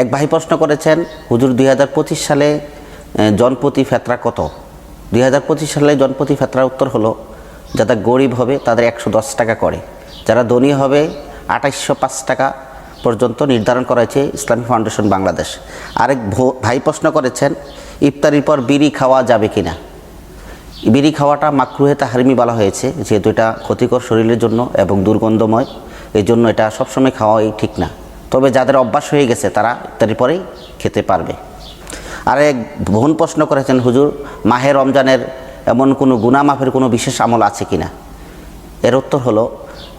এক ভাই প্রশ্ন করেছেন হুজুর দুই হাজার পঁচিশ সালে আহ, জনপ্রতি ফেতরা কত? দুই হাজার পঁচিশ সালে জনপতি ফেতরার উত্তর হলো যারা গরিব হবে তাদের একশো দশ টাকা করে। যারা ধনী হবে আঠাইশশো টাকা পর্যন্ত নির্ধারণ করা হয়েছে ইসলামিক ফাউন্ডেশন বাংলাদেশ। আরেক ভাই প্রশ্ন করেছেন ইফতারির পর বিড়ি খাওয়া যাবে কি না বিড়ি খাওয়াটা মাকরুহে তাহারিমি বলা হয়েছে যেহেতু এটা ক্ষতিকর শরীরের জন্য এবং দুর্গন্ধময় এই জন্য এটা সবসময় খাওয়াই ঠিক না। তবে যাদের অভ্যাস হয়ে গেছে, তারা ইত্যাদি পরেই খেতে পারবে। আর এক বোন প্রশ্ন করেছেন, হুজুর, মাহে রমজানের এমন কোনো গুনা মাফের কোনো বিশেষ আমল আছে কিনা? এর উত্তর হলো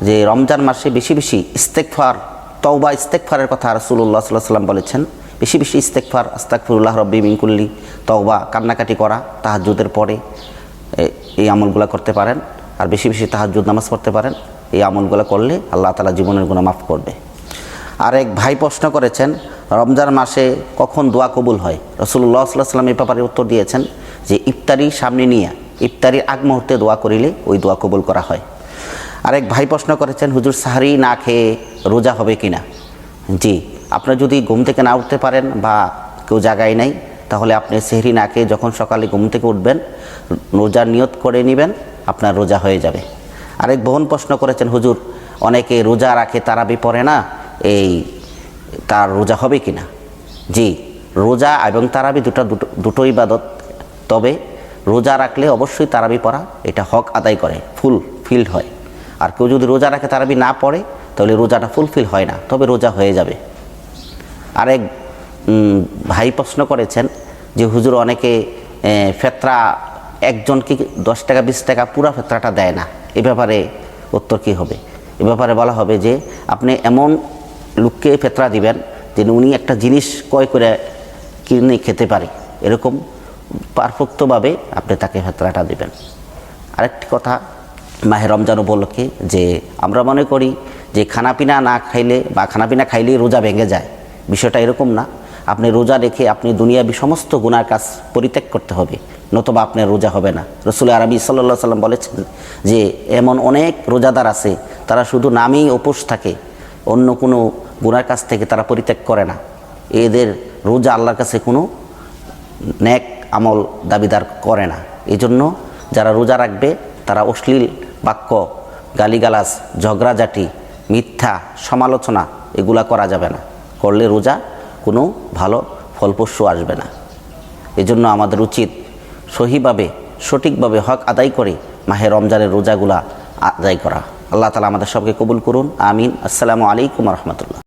যে, রমজান মাসে বেশি বেশি ইস্তেকফার তওবা ইস্তেকফারের কথা রাসূলুল্লাহ সাল্লাহ সাল্লাম বলেছেন। বেশি বেশি ইস্তেকফার আস্তাকফিরুল্লাহ রব্বি মিনকুল্লি তওবা, কান্নাকাটি করা, তাহাজ্জুদের পরে এই আমলগুলো করতে পারেন। আর বেশি বেশি তাহাজ্জুদ, নামাজ পড়তে পারেন। এই আমলগুলো করলে আল্লাহ তালা জীবনের গুণা মাফ করবে। আর এক ভাই প্রশ্ন করেছেন, রমজান মাসে কখন দোয়া কবুল হয়? রসুল্লাহ সাল্লাহ সাল্লাম এই ব্যাপারে উত্তর দিয়েছেন যে ইফতারি সামনে নিয়ে, ইফতারির আগ মুহূর্তে দোয়া করিলে ওই দোয়া কবুল করা হয়। আরেক ভাই প্রশ্ন করেছেন, হুজুর সাহারি না খেয়ে রোজা হবে কি না জি, আপনার যদি ঘুম থেকে না উঠতে পারেন বা কেউ জায়গায় নাই, তাহলে আপনি সেহরি না খেয়ে যখন সকালে ঘুম থেকে উঠবেন, রোজা নিয়ত করে নেবেন, আপনার রোজা হয়ে যাবে। আরেক বোন প্রশ্ন করেছেন, হুজুর, অনেকে রোজা রাখে তারাবি পড়ে না এই, তার রোজা হবে কি না জি, রোজা এবং তারাবি দুটো দুটো ইবাদত। তবে রোজা রাখলে অবশ্যই তারাবি পড়া, এটা হক আদায় করে, ফুল ফিল্ড হয়। আর কেউ যদি রোজা রাখে, তারাবি না পড়ে, তাহলে রোজাটা ফুলফিল হয় না, তবে রোজা হয়ে যাবে। আরেক ভাই প্রশ্ন করেছেন যে হুজুর অনেকে ফেতরা, একজনকে দশ টাকা, বিশ টাকা পুরা ফেতরাটা দেয় না। এ ব্যাপারে উত্তর কী হবে? এ ব্যাপারে বলা হবে যে, আপনি এমন লোককে ফেতরা দিবেন যে উনি একটা জিনিস ক্রয় করে কিনে খেতে পারে। এরকম পারফেক্তভাবে আপনি তাকে ফেতরাটা দিবেন। আরেকটি কথা, মাহে রমজান উপলক্ষে যে আমরা মনে করি যে খানাপিনা না খাইলে বা খানাপিনা খাইলেই রোজা ভেঙে যায়। বিষয়টা এরকম না। আপনি রোজা রেখে আপনি দুনিয়াবি সমস্ত গুনার কাজ পরিত্যাগ করতে হবে, নতুবা আপনার রোজা হবে না। রসুল আরবি সাল্লা সাল্লাম বলেছেন যে, এমন অনেক রোজাদার আছে, তারা শুধু নামেই উপোস থাকে অন্য কোনো গুনার কাছ থেকে তারা পরিত্যাগ করে না। এদের রোজা আল্লাহর কাছে কোনো ন্যাক আমল দাবিদার করে না। এই জন্য যারা রোজা রাখবে, তারা অশ্লীল বাক্য, গালিগালাজ, ঝগড়াঝাটি, মিথ্যা সমালোচনা এগুলা করা যাবে না। করলে রোজা কোনো ভালো ফলপ্রসূ আসবে না। এজন্য আমাদের উচিত সহিভাবে, সঠিকভাবে হক আদায় করে মাহে রমজানের রোজাগুলা আদায় করা। আল্লাহ তালা আমাদের সবকে কবুল করুন আমিন। আসসালামু আলাইকুম রহমতুল্লাহ।